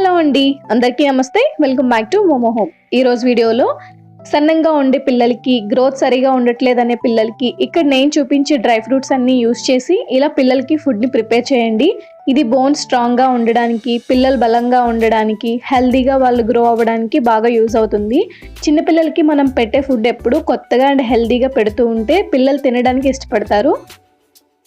Hello అండి. అందరికీ నమస్తే. Welcome back to momo home. ఈరోజు వీడియోలో సన్నంగా ఉండే పిల్లలకి గ్రోత్ సరిగా ఉండట్లేదనే పిల్లలకి ఇక్కడ నేను చూపించే డ్రై ఫ్రూట్స్ అన్ని యూస్ చేసి ఇలా పిల్లలకి ఫుడ్ని ప్రిపేర్ చేయండి. ఇది బోన్ స్ట్రాంగ్గా ఉండడానికి పిల్లలు బలంగా ఉండడానికి హెల్దీగా వాళ్ళు గ్రో అవ్వడానికి బాగా యూజ్ అవుతుంది. చిన్నపిల్లలకి మనం పెట్టే ఫుడ్ ఎప్పుడు కొత్తగా అండ్ హెల్దీగా పెడుతూ ఉంటే పిల్లలు తినడానికి ఇష్టపడతారు.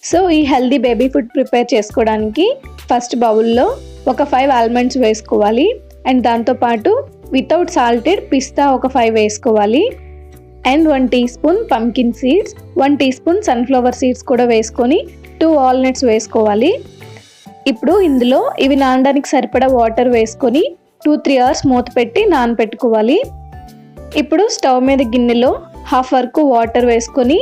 సో ఈ హెల్దీ బేబీ ఫుడ్ ప్రిపేర్ చేసుకోవడానికి ఫస్ట్ బౌల్లో ఒక ఫైవ్ ఆల్మండ్స్ వేసుకోవాలి. అండ్ దాంతోపాటు వితౌట్ సాల్టెడ్ పిస్తా ఒక ఫైవ్ వేసుకోవాలి. And one teaspoon pumpkin seeds one teaspoon sunflower seeds కూడా వేసుకొని టూ వాల్నట్స్ వేసుకోవాలి. ఇప్పుడు ఇందులో ఇవి నానడానికి సరిపడా వాటర్ వేసుకొని టూ త్రీ అవర్స్ మూత పెట్టి నానపెట్టుకోవాలి. ఇప్పుడు స్టవ్ మీద గిన్నెలో హాఫ్ వరకు వాటర్ వేసుకొని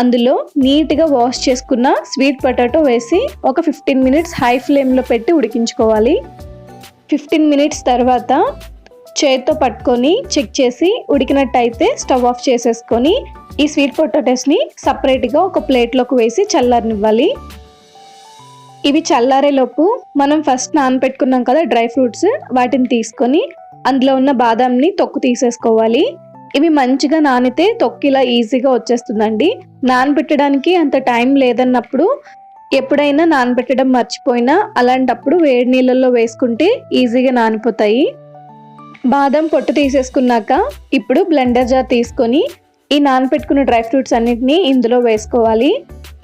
అందులో నీట్గా వాష్ చేసుకున్న స్వీట్ పొటాటో వేసి ఒక ఫిఫ్టీన్ మినిట్స్ హై ఫ్లేమ్లో పెట్టి ఉడికించుకోవాలి. ఫిఫ్టీన్ మినిట్స్ తర్వాత చేతితో పట్టుకొని చెక్ చేసి ఉడికినట్టయితే స్టవ్ ఆఫ్ చేసేసుకొని ఈ స్వీట్ పొటాటోస్ని సపరేట్గా ఒక ప్లేట్లోకి వేసి చల్లారనివ్వాలి. ఇవి చల్లారేలోపు మనం ఫస్ట్ నానపెట్టుకున్నాం కదా డ్రై ఫ్రూట్స్ వాటిని తీసుకొని అందులో ఉన్న బాదాంని తొక్కు తీసేసుకోవాలి. ఇవి మంచిగా నానితే తొక్కిలా ఈజీగా వచ్చేస్తుందండి. నానబెట్టడానికి అంత టైం లేదన్నప్పుడు ఎప్పుడైనా నానబెట్టడం మర్చిపోయినా అలాంటప్పుడు వేడి నీళ్ళల్లో వేసుకుంటే ఈజీగా నానిపోతాయి. బాదం పొట్టు తీసేసుకున్నాక ఇప్పుడు బ్లెండర్ జార్ తీసుకొని ఈ నానబెట్టుకున్న డ్రై ఫ్రూట్స్ అన్నిటినీ ఇందులో వేసుకోవాలి.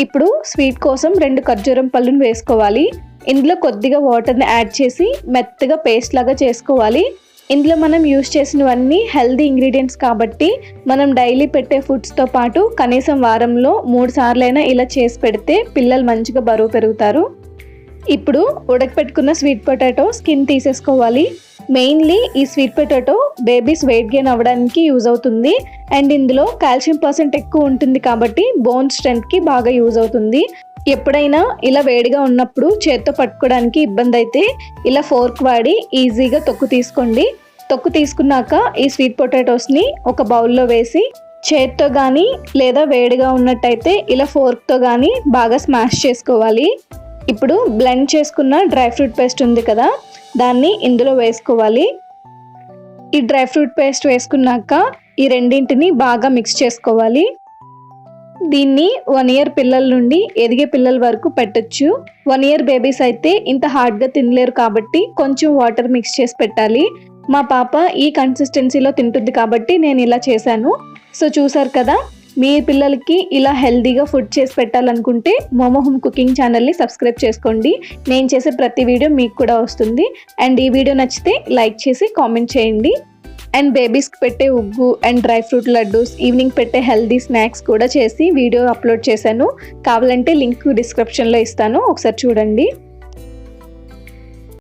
ఇప్పుడు స్వీట్ కోసం రెండు ఖర్జూరం పళ్ళును వేసుకోవాలి. ఇందులో కొద్దిగా వాటర్ని యాడ్ చేసి మెత్తగా పేస్ట్ లాగా చేసుకోవాలి. ఇందులో మనం యూస్ చేసినవన్నీ హెల్దీ ఇంగ్రీడియంట్స్ కాబట్టి మనం డైలీ పెట్టే ఫుడ్స్తో పాటు కనీసం వారంలో మూడు సార్లైనా ఇలా చేసి పెడితే పిల్లలు మంచిగా బరువు పెరుగుతారు. ఇప్పుడు ఉడకపెట్టుకున్న స్వీట్ పొటాటో స్కిన్ తీసేసుకోవాలి. మెయిన్లీ ఈ sweet potato babies weight gain అవ్వడానికి యూజ్ అవుతుంది. అండ్ ఇందులో కాల్షియం పర్సెంట్ ఎక్కువ ఉంటుంది కాబట్టి బోన్ స్ట్రెంత్కి బాగా యూజ్ అవుతుంది. ఎప్పుడైనా ఇలా వేడిగా ఉన్నప్పుడు చేత్తో పట్టుకోవడానికి ఇబ్బంది అయితే ఇలా ఫోర్క్ వాడి ఈజీగా తొక్కు తీసుకోండి. తొక్కు తీసుకున్నాక ఈ స్వీట్ పొటాటోస్ని ఒక బౌల్లో వేసి చేత్తో కానీ లేదా వేడిగా ఉన్నట్టయితే ఇలా ఫోర్క్తో కానీ బాగా స్మాష్ చేసుకోవాలి. ఇప్పుడు బ్లెండ్ చేసుకున్న డ్రై ఫ్రూట్ పేస్ట్ ఉంది కదా దాన్ని ఇందులో వేసుకోవాలి. ఈ డ్రై ఫ్రూట్ పేస్ట్ వేసుకున్నాక ఈ రెండింటిని బాగా మిక్స్ చేసుకోవాలి. దీన్ని వన్ ఇయర్ పిల్లల నుండి ఎదిగే పిల్లల వరకు పెట్టొచ్చు. వన్ ఇయర్ బేబీస్ అయితే ఇంత హార్డ్గా తినలేరు కాబట్టి కొంచెం వాటర్ మిక్స్ చేసి పెట్టాలి. మా పాప ఈ కన్సిస్టెన్సీలో తింటుంది కాబట్టి నేను ఇలా చేశాను. సో చూసారు కదా మీ పిల్లలకి ఇలా హెల్దీగా ఫుడ్ చేసి పెట్టాలనుకుంటే మోమో హోమ్ కుకింగ్ ఛానల్ని సబ్స్క్రైబ్ చేసుకోండి. నేను చేసే ప్రతి వీడియో మీకు కూడా వస్తుంది. అండ్ ఈ వీడియో నచ్చితే లైక్ చేసి కామెంట్ చేయండి. అండ్ బేబీస్కి పెట్టే ఉగ్గు and dry fruit laddoos evening పెట్టే హెల్దీ స్నాక్స్ కూడా చేసి వీడియో అప్లోడ్ చేశాను. కావాలంటే లింక్ డిస్క్రిప్షన్లో ఇస్తాను. ఒకసారి చూడండి.